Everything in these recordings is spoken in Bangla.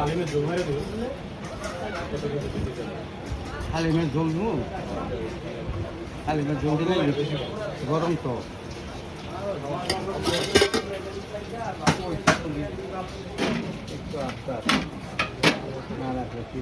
আলিমের জোগাড়ে তো হালিমের ঝোল নু হালিমের ঝোল দিলে গরম তো। না রাখলে কি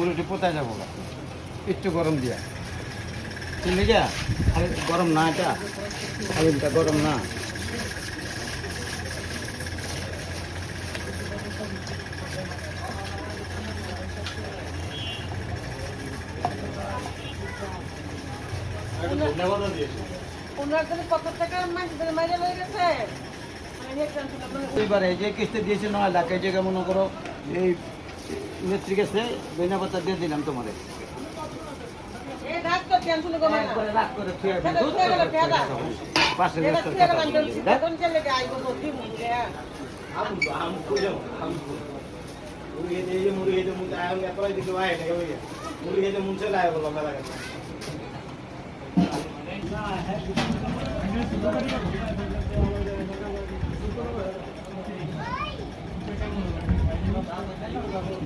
মুরগিটি পোতায় যাব। একটু গরম দিয়া। চিনি যা খালি গরম না এটা। হালিমটা গরম না। এই যে কিস্তি দিয়েছে নয় লাখ এই জায়গায় মনে করো এই নেত্রী গেছে বেনা পাতা দিয়ে দিলাম তোমারে এই রাত তো টেনশন কমে না একবারে রাগ করে থুয়ে দিই, সেটা দুধ থুয়ে গেলে করে পেয়াদা। পাশে এটা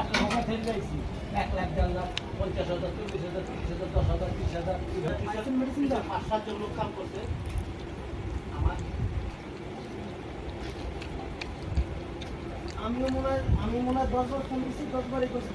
এক লাখ দেড় লাখ, পঞ্চাশ হাজার, চল্লিশ হাজার, তিরিশ হাজার, দশ হাজার, তিরিশ হাজার পাঁচ সাতজন লোক কাম করছে। আমার আমিও মনে হয় আমি মনে হয় দশবার ফোন দিচ্ছি দশ বারই করছি।